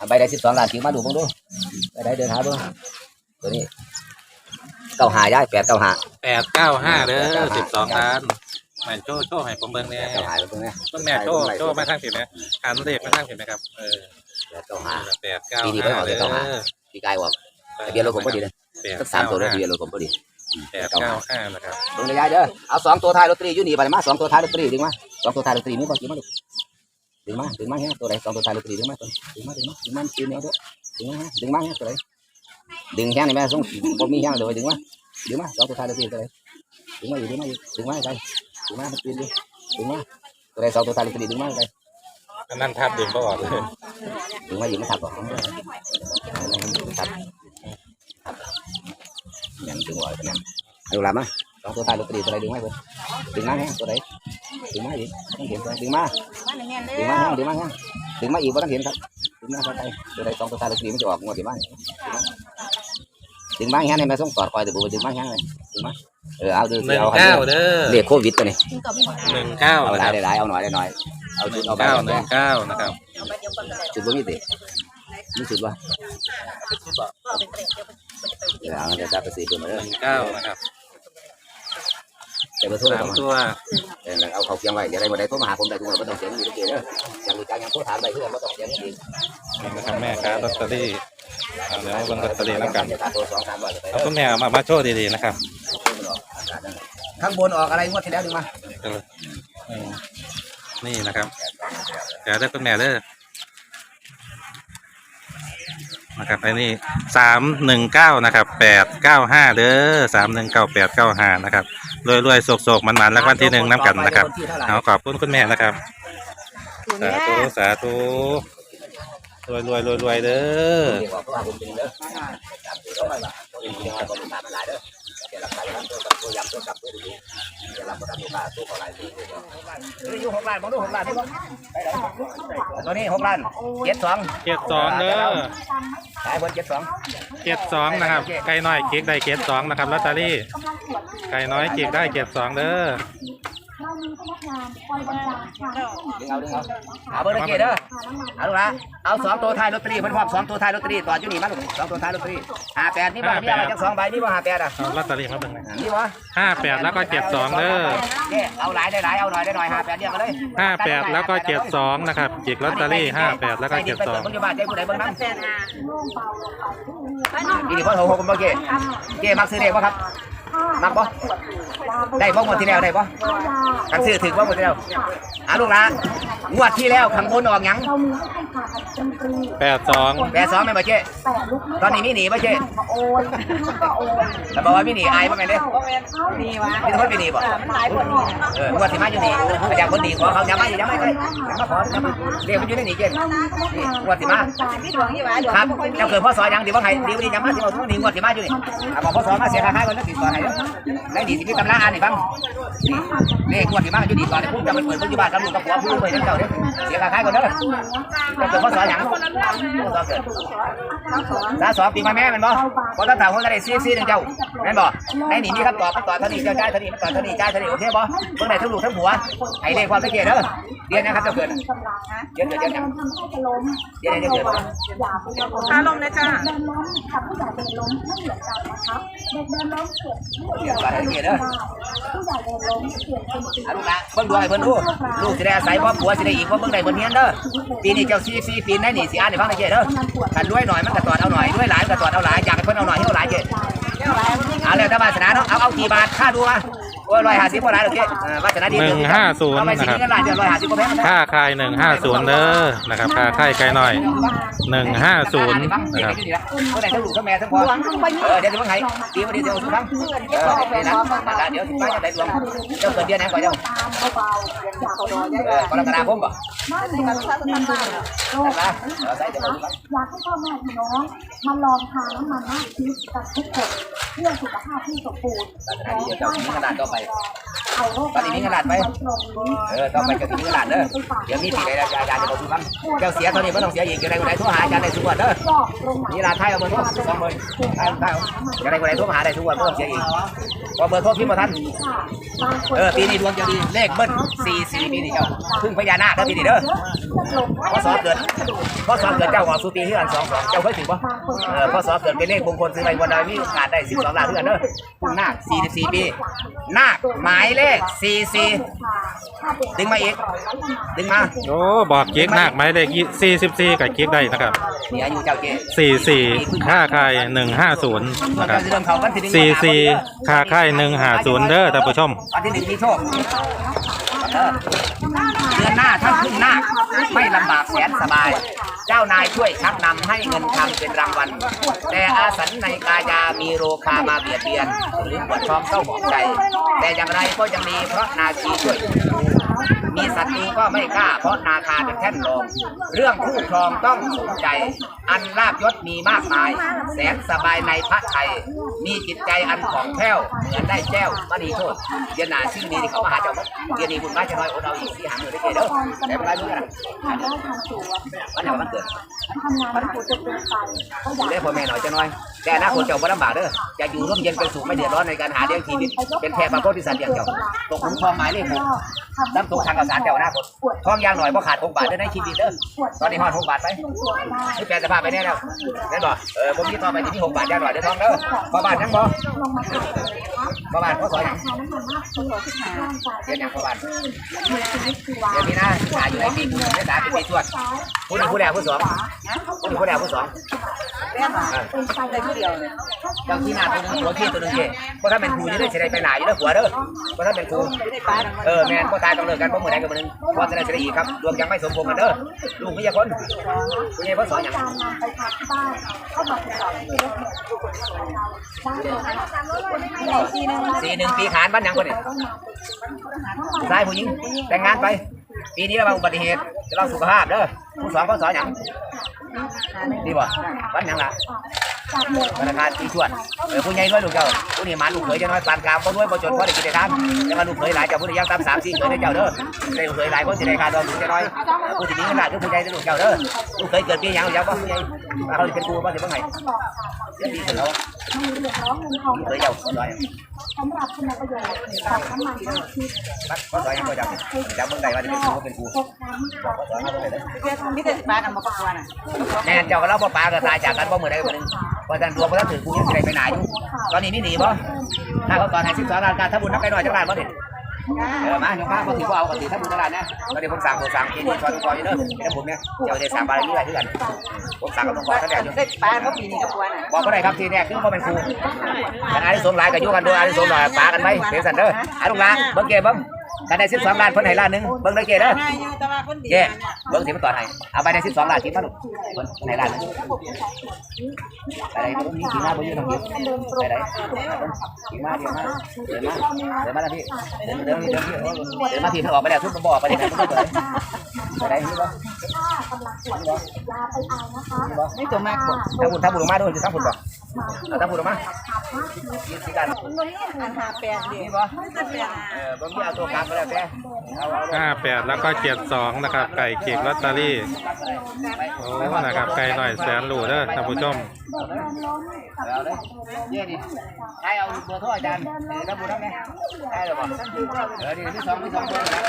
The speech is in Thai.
อะใบใดสิบสองล้านถือมาดูเบ้างดูใบใดเดินหาเบ้างตัวนี้เก้าหาย้ายแปดเก้าหาแปดเก้าห้าเด้อสิบสองล้านแม่โจ้โจ้ให้ผมเบิ่งเนี่ยเก้าหาตรงนี้เบิ่งแม่โจ้โจ้มาทางผิดไหมหันเลขมาทางผิดไหมครับเออแปดเก้าหาแปดเก้าปีนี้เพิ่งอห้าอกเลเด้ยเก้าห้าอพี่กายบอกทะเบียนรถผมพอดีเลยแปดสักสามเก้าตัวเลยห้าทะเบียนรถผมพอดีแปดเก้าห้านะครับตรงนี้ยายเด้อเอาสองตัวท้ายลอตเตอรี่อยู่นี่ไปมาสองตัวท้ายลอตเตอรี่ดึงมาสองตัวท้ายลอตเตอรี่นี่บอกดึงมาดู ดึงมาดึงมาเฮ้ยตัวไหนสองตัวท้ายลอตเตอรี่ดึงมาตัวดึงมาดึงมาดึงมาดึงมาดึงมาดึงมาเฮ้ยตัวไหนดึงแค่นี้แม่ส่งบ่มีแค่เลยดึงมาดึงมาสองตัวท้ายลอตเตอรี่ตัวไหนดึงมาอยู่ดึงมาอยู่ดึงมาไปดึงมาดึงมาดึงมาตัวไหนสองตัวท้ายลอตเตอรี่ดึงมาไปอันนั่นทับดึงก็ออกเลยดึงมาอยู่ไม่ทับหรอกทับยังดึงไว้กันยังดูลามาสองตัวท้ายลอตเตอรี่ตัวไหนดึงมาเพิ่นดึงมาเฮ้ยตัวไหนดึงมาอีกต้องเห็นตัวดึงมา ดึงมาแห้งดึงมาแห้งดึงมาอีกบ่ต้องเห็นครับดึงมาเข้าไปตัวใดสองตัวตายตัวนี้มันจะออกงวดที่บ้านดึงมาแห้งในแม่ส่งกอดคอยตัวบุดึงมาแห้งเลยดึงมาเออเอาดูหนึ่งเอาเก้าเด้อเรียกโควิดตัวนี้หนึ่งเก้าเอานะหคลารัยบหลายเอาหน่อยได้หน่อยเอาหจุนึ่ดงเอาไปเก้าเอาหไปนึ่งเก้านะครับจุดบ่มีติมีจุดบ่เดี๋ยวเอาเดี๋ยวจะไปสีตัวมาหเด้อนึ่งเก้านะครับ เดี๋ยวไปโทรสามมาตัว เออเอาเขาเคียงไว้เดี๋ยวได้บ่ได้โทรมาหาผมได้ทุกคนบ่ต้องเสียงดีเด้ออย่างรู้จักอย่างโทรถามได้ทุกคนบ่ต้องเสียงดีนี่นะครับแม่ค้าลอตเตอรี่เอาเดี๋ยวมาเบิ่งลอตเตอรี่แล้วกันตัวสองสามร้อยไปเอาคุณแม่เอามามาโชว์ดีๆนะครับข้างบนออกอะไรงวดที่แล้วดึงมาเอออืมนี่นะครับเดี๋ยวได้คุณแม่เด้อนะครับไอ้นี่สามหนึ่งเก้านะครับแปดเก้าห้าเด้อสามหนึ่งเก้าแปดเก้าห้านะครับ รวยรวยๆโศกๆมันๆแล้ววันที่หนึ่งน้ำกันนะครับเอาขอบคุณคุณแม่นะครับ สาธุสาธุรวยรวยรวยรวยๆเด้อเดี๋ยวบอกว่าผมเป็นเด้อจับตัวไว้ว่าตัวนี้ยังไงก็มีตามหลายเด้อเดี๋ยวรับสายรับตัวกับตัวยำตัวกับตัวดีเดี๋ยวรับตัวกับตัวตัวขอหลายทีเดี๋ยวอยู่หกล้านมองดูหกล้านที่บ่ตัวนี้หกล้านเจ็ดสองเจ็ดสองเด้อขายบนเจ็ดสองเจ็ดสองนะครับไก่น้อยเค้กได้เจ็ดสองนะครับลอตเตอรี่ ไก่น้อยเค้กได้เจ็ดสองเด้อเรามีพนักงานคอยบริการค่ะดึงเอาดึงเอาเอาเบอร์ตะเกียเด้อเอาลูกนะเอาสองตัวท้ายลอตเตอรี่เพิ่นพร้อมสองตัวท้ายลอตเตอรี่ต่ออยู่นี่มาลูกสองตัวท้ายลอตเตอรี่ห้าแปดนี่บ่มีอะไรจักสองใบนี่บ่ห้าแปดอะเอาลอตเตอรี่มาเบิ่งหน่อยนี่บ่ห้าแปดแล้วก็เจ็ดสองเด้อเนี่ยเอาหลายได้หลายเอาหน่อยได้หน่อยห้าแปดเรียกมาเลยห้าแปดแล้วก็เจ็ดสองนะครับจิกลอตเตอรี่ห้าแปดแล้วก็เจ็ดสองปัจจุบันใจผู้ใดเบิ่งนั้นโล่งเบาลงไปที่นี่อีนี่พ่อโทรผมบ่เก้เก้มักซื้อเลขบ่ครับ มักบ่ได้บ่หมดที่แล้วได้บ่กันซื้อถึงบ่หมดที่แล้วอะลูกนะงวดที่แล้วข้างบนออกหยังเรามีให้ท่านผ่าตัดดนตรีแปดสองแปดสองแม่นบ่เก้แต่ลูกตอนนี้มีหนีบ่เก้มาโอนลูกก็โอนแล้วบอกว่ามีหนีอายบ่แม่นเด้ดีวะมีคนมีหนีบ่มันหลายคนนี่เอองวดที่มาอยู่นี่ก็อยากคนหนีขอเขาอย่ามาอย่ามาเลยอย่ามาขออย่ามาเรียกมันอยู่ในนี่เก้เรามีพนักงานงวดที่มาพี่ดวงนี่วะดวงครับเจ้าเกิดพ่อสอยังดีว่าไงดีว่าดียังมาที่เราทุกนี้งวดที่มาอยู่นี่อะบอกพ่อสอมาเสียค่าค่ายก่อนแล้วติดต่อให้เด้อได้ดีสิมีตำราอ่านให้ฟังนี่นี่งวดที่มาอยู่ดีก่อนพุ่งจะไปเปิดปัจจุบันกับลูกกับผัวพูดไปทั้งเจ้าเด้อเสียค่าค่ายก่อนเด้อเจ้าเกิดพ่อสอยังพ่อสอเกิดสาสอปีมาแม่แม่นบ่พอตั้งแต่คนละได้ซีซีหนึ่งเจ้าแม่นบ่ในนี่มีคำตอบมันตอบเท่านี้เจ้าจ่ายเท่านี้มันตอบเท่านี้จ่ายเท่านี้โอเคบ่เพิ่งได้ทั้งลูกทั้งผัวให้เลขความตะเกียบเด้อเรียนนะครับเจ้าเกิดเดี๋ยวเดี๋ยวเดี๋ยวทำให้จะล้มเดี๋ยวเดี๋ยวเดี๋ยวอย่าไปโดนอารมณ์นะจ้าเดินล้มกับผู้ใหญ่เดินล้มไม่เหมือนกันนะคะเด็กเดินล้มเปลี่ยนไม่เดี๋ยวก่อนให้เกียรติเด้อผู้ใหญ่เดินล้มเปลี่ยนเป็นปีอลูกละเบิ่งดูให้เพิ่นดูลูกสิได้อาศัยพ่อผัวสิได้อีกพ่อเบิ่งได้เพิ่นเฮียนเด้อปีนี้เจ้าซีซีปีนได้นี่สิอ่านให้ฟังได้เจ้เด้อคันรวยหน่อยมันก็ตอดเอาหน่อยรวยหลายมันก็ตอดเอาหลายอยากให้เพิ่นเอาหน่อยให้เอาหลายเจ้เอาแล้วแต่วาสนาเนาะเอาเอากี่บาทค่าดูมา โอ้ย150บ่หลายดอกเจ้เออวาสนาดีหนึ่งห้าศูนย์เอาไปสินะครับเงินล้านเดือน150บ่แพงนะค่าคายหนึ่งห้าศูนย์เด้อนะครับค่าคายไก่น้อยหนึ่งห้าศูนย์นะครับเท่าไหร่ทั้งลูกทั้งแม่ทั้งพ่อเออเดี๋ยวสิเบิ่งให้ดีบ่ดีเดี๋ยวสิฟังเออนี่นะเดี๋ยวสิมาจะได้ดวงเจ้าเกิดเดือนไหนก่อนเจ้าตามเบาๆอย่าไปโดนเออกรกฎาคมบ่นั่นเองนั่นเองโลกนะเออยากให้พ่อแม่พี่น้องมาลองทานน้ำมันหน้าชีสกันทุกคนเพื่อสุขภาพที่สมบูรณ์ศาสนาดีเจ้ามีขนาดต่อไปอตอนนี้มีเงินานไปเออต้องไปเจอที่มีเงินานเด้อเดี๋ยวมีปีใดอาจารย์จะบอกทุกครั้งเจ้าเสียเท่านี้ไม่ต้องเสียอีกจะได้คนใดโทรหาอาจารย์ได้ทุกวันเด้อนี่ร้าไทยเอาเบอร์โทรสองเบอร์ไทยไทยจะได้คนใดโทรมาหาได้ทุกวันไม่ต้องเสียอีกพอเบอร์โทรพิมพ์มาทัน เออปีนี้ดวงจะดีเลขเบิ้ลสี่สี่ปีนี้เจ้าพึ่งพญานาคเด้อปีนี้เด้อพอสอบเกิดพอสอบเกิดเจ้าออกสู่ปีที่อันสองสองเจ้าเคยถึงปะเออพอสอบเกิดเป็นเลขมงคลซื้อไปวันใดมีโอกาสได้สิบสองล้านเท่านั้นเด้อพึ่งนาคสี่สิบสี่ปีนาคหมายเลขสี่สี่ดึงมาอีกดึงมาโอ้บอกเก๊กนาคหมายเลขสี่สิบสี่กับเก๊กได้นะครับนี่อายุเจ้าเจ๊สี่สี่ค่าคายหนึ่งห้าศูนย์มันนะคก็รับจะเริ่มเข้าวันที่หนึ่งสี่สี่ค่าคายหนึ่งห้าศูนย์เด้อท่านผู้ชมวันที่หนึ่งมีโชคเออเดือนหน้าถ้าพึ่งนาคไม่ลำบากแสนสบาย เจ้านายช่วยชักนำให้เงินทำเป็นรางวัล แต่อาสันในกายามีโรคามาเบียดเบียน หรือปวดท้องเศร้าหมองใจ แต่อย่างไรก็ยังดีเพราะนาคีช่วย มีศัตรูก็ไม่กล้าเพราะนาคาเป็นแท่นรอง เรื่องคู่ครองต้องสนใจ อันลาบยศมีมากมาย แสนสบายในพระไทย มีจิตใจอันของแผ้วเหมือนได้แจ้วมณีโทษเยนาชื่อนี้ที่เขามาหาเจ้าเยนนี้คุณมาจะน้อยโอนเอาอีกสี่หางหมื่นได้เกเด้อแต่เวลาดูกันนะมันเดียวมันเกิดทำงานมันจะเป็นไปก็อยากเรียกพ่อแม่หน่อยจะน้อย แต่นาคตเจ้าบ่ลำบากเด้อจะอยู่ร่มเย็นเป็นสุขไม่เดือดร้อนในการหาเลี้ยงชีวิตเป็นแค่บางคนที่สัตว์เลี้ยงเจ้าตกหลุมทองหมายเลขหกน้ำตกทางกระสานเจ้าอนาคตทองยางหน่อยเพราะขาดหกบาทเด้อในชีวิตเด้อตอนนี้หอดหกบาทไปนี่แปลสภาพไปแน่แล้วแน่นบ่เออผมนี้ต่อไปที่มีหกบาทยางหน่อยเด้อทองเด้อพ่อบาทยังบ่ลงมาหาเลยนะคะพ่อบาทพ่อสอนยังทานน้ำมันมากคือร่างกายเรียนยังพ่อบาทมีชีวิตชีวาเดี๋ยวนี้นะศึกษาอยู่ในปีคุณศึกษาเป็นปีชวดผู้หนึ่งผู้แรกผู้สองผู้หนึ่งผู้แรกผู้สองเป็นไปได้ผู้เดียวเจ้าที่หน้าตัวหนึงหัวที่ตัวหนึงเจ้เพราะถ้าเป็นครูจะได้เสียไปไหนอยู่แล้วหัวเด้อเพราะถ้าเป็นครูเออแม่นพ่อตายต้องเลิกกันเพราะมือไหนกับมือหนึงพ่อจะได้เสียอีกครับดวงยังไม่สมพงษ์กันเด้อลูกไม่ใช่คนคุณยายพ่อสอนอย่างสี่หนึ่งปีขานบ้านยังคนนี้ชายผู้หญิงแต่งงานไป ปีนี้เราอุบัติเหตุจะเราสุขภาพเด้อผู้สองพ่อสอนอย่างดีบ่บ้านยังล่ะ ธนาคารตีชวดเออผู้ใหญ่ด้วยลูกเจ้าผู้นี่หมาลูกเขยจะน้อยปานกลางบ่รวยบ่จนพอได้กินได้ทานแต่ว่าลูกเขยหลายเจ้าผู้นี่ยังตามสามสี่เขยได้เจ้าเด้อได้ลูกเขยหลายคนสิได้ค่าดอกลูกจะน้อยผู้ที่มีเงินหลายคือผู้ใหญ่ได้ลูกเจ้าเด้อลูกเขยเกิดปีหยังลูกเจ้าบ่ผู้ใหญ่เขาสิเป็นครูบ่สิบ่ไงเดี๋ยวดีขึ้นแล้วมีเรื่องร้องเงินทองลูกเขยเจ้าร้อยสำหรับคุณประโยชน์ของน้ำมันที่คิดบักก็ร้อยยังบ่จำจำเบิ่งได้ว่าจะเป็นครูบ่เป็นครูพกน้ำบอกก็สอนมาเบิ่งได้เด้อมีแต่ปลากันมาประกวดน่ะแม่นเจ้าก็เล่าบ่ปาก็ตายจากกันบ่มื้อใดมื้อหนึง เพราะฉะนั้นดวงบ่ทันถึงครูยังสิได้ไปไหนอยู่ตอนนี้มีหนีบ่ถ้าเขาตอนให้12ล้านการถ้าบุญนับไปหน่อยจักล้านบ่เด็ดเออมาโยมมาคนถือว่าเอาคนถือถ้าบุญตลาดนะตอนนี้ผมสั่งผมสั่งที่นี่ชอนคอยอยู่เด้อเดี๋ยวผมเนี่ยเดี๋ยวจะสั่งบาลีนี่แหละที่กันผมสั่งกับต้องคอยท่านแรกอยู่ได้ปลาเขาปีนี้กับตัวน่ะบอกก็ได้ครับทีแรกคือเขาเป็นครูขณะที่สมหลายกับยุกันด้วยอันที่สมหลายปากันไหมเป็นสันเด้ออันลูกหลานเบิ้งเก๋เบิ้ง กันได้สิบสองล้านเพิ่นให้ล้านหนึงเบิ้งได้เก๋เด้อง่ายอยู่แต่ว่าคนเดียวเก๋เนี่ยเบิ้งสิมันต่อให้เอาไปได้สิบสองล้านกินมาลูกคนไหนล้านหนึงไปไหนตรงนี้ขี่มาบ่อยู่ตรงนี้ไปไหนกินมาเดี๋ยวมาเดินมาเดินมาแล้วพี่เดินเดินเดินพี่เดินมาพี่ถ้าออกไปแล้วทุบบ่อไปได้ไหนทุบบ่อไปไหนบ่ถ้ากำลังป วดยาไปเอานะคะไม่ตัวมากกว่าถ้าบุญถ้าบุญมาด้วยจะทั้งบุญบ่เอาถ้าบุญมายืนสิกันมันบ่มีอันหาแปดเดียวนี่บ่ไม่แต่แปดเออบางทีเอาตัวกลางก็แล้วแต่เอาเอาห้าแปดแล้วก็เจ็ดสองนะครับ ไก่เก็กลอตเตอรี่โอ้นะครับไก่หน่อยแสนหลูเด้อท่านผู้ชมเด็กเดินล้มกับเอาเลยเยี่ยดิให้เอาเบอร์โทรอาจารย์เออถ้าบุญทำไงได้หรือเปล่าเออนี่ที่สองที่สองเบอร์นะ